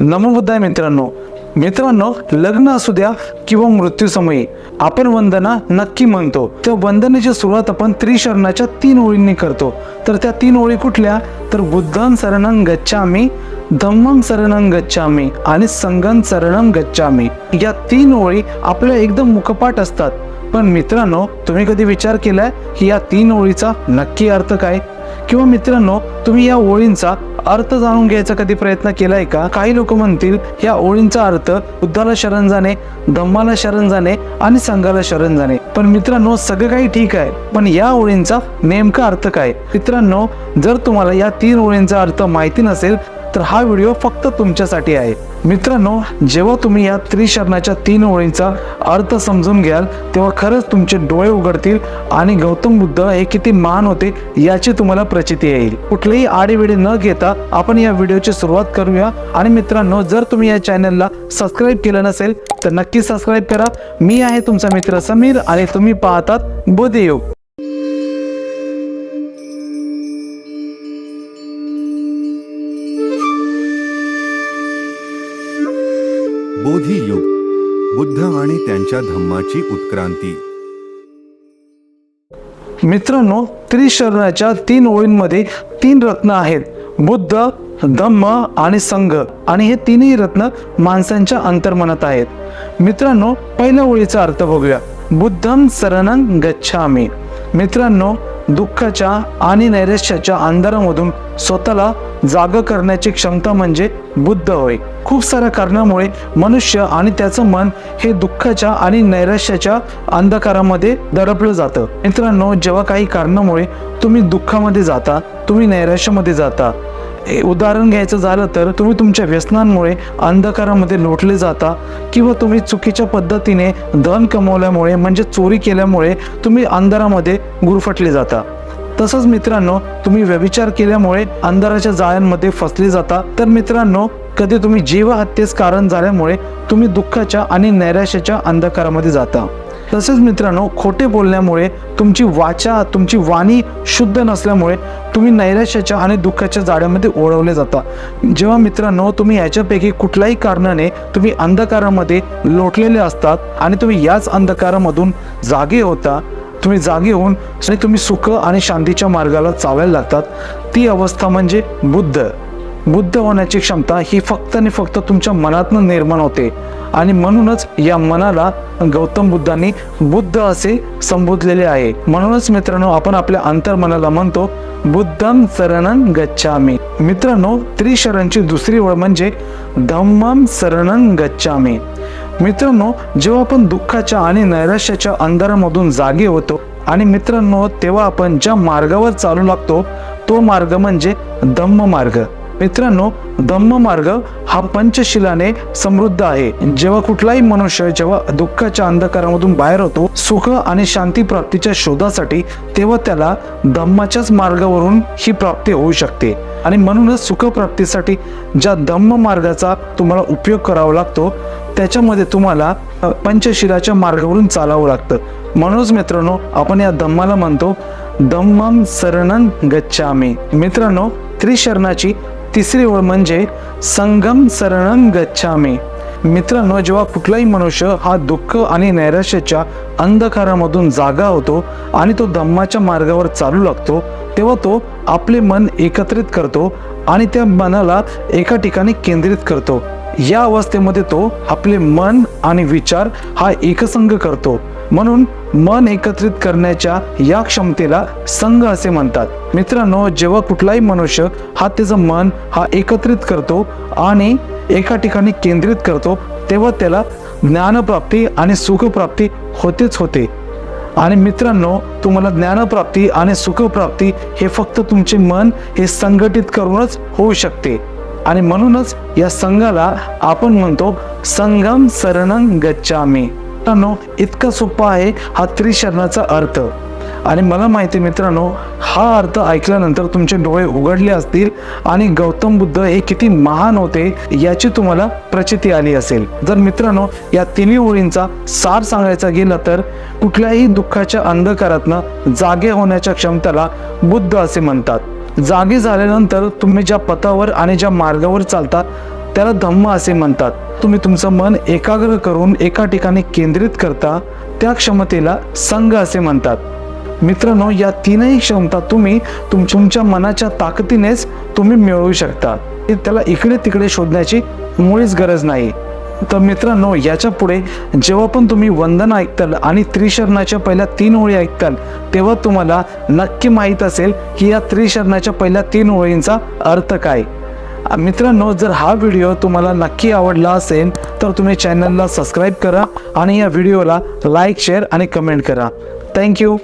नमोबुद्धाय मित्रांनो. मित्रांनो लग्न असू द्या किंवा मृत्यूसमयी आपण वंदना नक्की म्हणतो त्या वंदनेची सुरुवात आपण त्रिशरणाच्या तीन ओळींनी करतो. तर त्या तीन ओळी कुठल्या? तर बुद्धं शरणं गच्छामी धम्मम शरणं गच्छामी आणि संगम शरणं गच्छामी. या तीन ओळी आपल्या एकदम मुखपाठ असतात. पण मित्रांनो तुम्ही कधी विचार केलाय की या तीन ओळीचा नक्की अर्थ काय? किंवा मित्रांनो तुम्ही या ओळींचा अर्थ जाणून घ्यायचा कधी प्रयत्न केलाय का? काही लोक म्हणतील या ओळींचा अर्थ बुद्धाला शरण जाणे धम्माला शरण जाणे आणि संघाला शरण जाणे. पण मित्रांनो सगळं काही ठीक आहे पण या ओळींचा नेमका अर्थ काय? मित्रांनो जर तुम्हाला या तीन ओळींचा अर्थ माहिती नसेल तर हा व्हिडिओ फक्त तुमच्यासाठी आहे. मित्रांनो जेव्हा तुम्ही या त्रिशरणाच्या तीन ओळींचा अर्थ समजून घ्याल तेव्हा खरंच तुमचे डोळे उघडतील आणि गौतम बुद्ध हे किती महान होते याची तुम्हाला प्रचिती येईल. कुठलेही आडेवेडे न घेता आपण या व्हिडिओची सुरुवात करूया. आणि मित्रांनो जर तुम्ही या चॅनलला सबस्क्राईब केलं नसेल तर नक्की सबस्क्राईब करा. मी आहे तुमचा मित्र समीर आणि तुम्ही पाहतात बोधयोग. बोधी युग बुद्ध आणि त्यांच्या धम्माची उत्क्रांती. मित्रांनो त्रिशरणाच्या तीन ओळींमध्ये तीन रत्न आहेत. बुद्ध धम्म आणि संघ. आणि हे तिन्ही रत्न माणसांच्या अंतर्मनात आहेत. मित्रांनो पहिल्या ओळीचा अर्थ बघूया. बुद्धम शरणं गच्छामी. मित्रांनो दुःखाच्या आणि नैराश्याच्या अंधारामधून स्वतःला जाग करण्याची क्षमता म्हणजे बुद्ध होय. खूप साऱ्या कारणामुळे मनुष्य आणि त्याचं मन हे दुःखाच्या आणि नैराश्याच्या अंधकारामध्ये दडपलं जातं. मित्रांनो जेव्हा काही कारणामुळे तुम्ही दुःखामध्ये जाता तुम्ही नैराश्यामध्ये जाता उदाहरण घ्यायचं झालं तर तुम्ही तुमच्या व्यसनांमुळे अंधकारामध्ये लोटले जाता किंवा तुम्ही चुकीच्या पद्धतीने धन कमवल्यामुळे म्हणजे चोरी केल्यामुळे तुम्ही अंधारामध्ये गुरफटले जाता. तसंच मित्रांनो तुम्ही व्यभिचार केल्यामुळे अंधाराच्या जाळ्यांमध्ये फसले जाता. तर मित्रांनो कधी तुम्ही जीवहत्येस कारण झाल्यामुळे तुम्ही दुःखाच्या आणि नैराश्याच्या अंधकारामध्ये जाता. तसेच मित्रांनो खोटे बोलण्यामुळे तुमची वाचा तुमची वाणी शुद्ध नसल्यामुळे तुम्ही नैराश्याच्या आणि दुःखाच्या जाळ्यामध्ये ओढवले जाता. जेव्हा मित्रांनो तुम्ही याच्यापैकी कुठल्याही कारणाने तुम्ही अंधकारामध्ये लोटलेले असतात आणि तुम्ही याच अंधकारामधून जागे होता तुम्ही जागे होऊन आणि तुम्ही सुख आणि शांतीच्या मार्गाला चालायला लागतात. ती अवस्था म्हणजे बुद्ध. बुद्ध होण्याची क्षमता ही फक्त आणि फक्त तुमच्या मनातनं निर्माण होते. आणि म्हणूनच या मनाला गौतम बुद्धांनी बुद्ध असे संबोधलेले आहे. म्हणूनच मित्रांनो आपण आपल्या अंतर्मनाला म्हणतो बुद्धम शरणं गच्छामी. मित्रांनो त्रिशरणची दुसरी ओळ म्हणजे धम्मम शरणं गच्छामी. मित्रांनो जेव्हा आपण दुःखाच्या आणि नैराश्याच्या अंधारामधून जागे होतो आणि मित्रांनो तेव्हा आपण ज्या मार्गावर चालू लागतो तो मार्ग म्हणजे धम्म मार्ग. मित्रांनो धम्म मार्ग हा पंचशिलाने समृद्ध आहे. जेव्हा कुठलाही मनुष्य जेव्हा दुःखाच्या अंधकारामधून बाहेर होतो सुख आणि शांती प्राप्तीच्या शोधासाठी तेव्हा त्याला धम्माच्याच मार्गावरून ही प्राप्ती होऊ शकते. आणि म्हणूनच सुखप्राप्तीसाठी ज्या धम्म मार्गाचा तुम्हाला उपयोग करावा लागतो त्याच्यामध्ये तुम्हाला पंचशिलाच्या मार्गावरून चालावं लागतं. म्हणूनच मित्रांनो आपण या धम्माला म्हणतो धम्मम सरणन गच्छामी. मित्रांनो त्रिशरणाची तिसरी ओळ म्हणजे संगम शरणं गच्छामी. मित्रांनो जेव्हा कुठलाही मनुष्य हा दुःख आणि नैराश्याच्या अंधकारामधून जागा होतो आणि तो धम्माच्या मार्गावर चालू लागतो तेव्हा तो आपले मन एकत्रित करतो आणि त्या मनाला एका ठिकाणी केंद्रित करतो. या अवस्थेमध्ये तो आपले मन आणि विचार हा एकसंग करतो. म्हणून मन एकत्रित करण्याच्या या क्षमतेला संघ असे म्हणतात. मित्रांनो जेव्हा कुठलाही मनुष्य हा त्याचं मन हा एकत्रित करतो आणि एका ठिकाणी केंद्रित करतो तेव्हा त्याला ज्ञानप्राप्ती आणि सुखप्राप्ती होतेच होते. आणि मित्रांनो तुम्हाला ज्ञानप्राप्ती आणि सुखप्राप्ती हे फक्त तुमचे मन हे संघटित करूनच होऊ शकते. आणि म्हणूनच या संघाला आपण म्हणतो संगम सरणं गच्छामी. मित्रांनो इतका सोपा आहे हा त्रिशरणाचा अर्थ. आणि मला माहिती आहे मित्रांनो हा अर्थ ऐकल्यानंतर तुमचे डोळे उघडले असतील आणि गौतम बुद्ध हे किती महान होते याची तुम्हाला प्रचिती आली असेल. जर मित्रांनो या तिन्ही ओळींचा सार सांगायचा गेला तर कुठल्याही दुःखाच्या अंधकारातनं जागे होण्याच्या क्षमतेला बुद्ध असे म्हणतात. जागी झाल्यानंतर तुम्ही ज्या पथावर आणि ज्या मार्गावर चालता त्याला धम्म असे म्हणतात. तुम्ही तुमचं मन एकाग्र करून एका ठिकाणी केंद्रित करता त्या क्षमतेला संघ असे म्हणतात. मित्रांनो या तीनही क्षमता तुम्ही तुम तुमच्या मनाच्या ताकदीनेच तुम्ही मिळवू शकता. त्याला इकडे तिकडे शोधण्याची मुळीच गरज नाही. तर मित्रांनो याच्यापुढे जेव्हा पण तुम्ही वंदन ऐकताल आणि त्रिशरणाच्या पहिल्या तीन ओळी ऐकताल तेव्हा तुम्हाला नक्की माहीत असेल की या त्रिशरणाच्या पहिल्या तीन ओळींचा अर्थ काय. मित्रांनो जर हा व्हिडिओ तुम्हाला नक्की आवडला असेल तर तुम्ही चॅनलला सबस्क्राईब करा आणि या व्हिडिओला लाईक शेअर आणि कमेंट करा. Thank you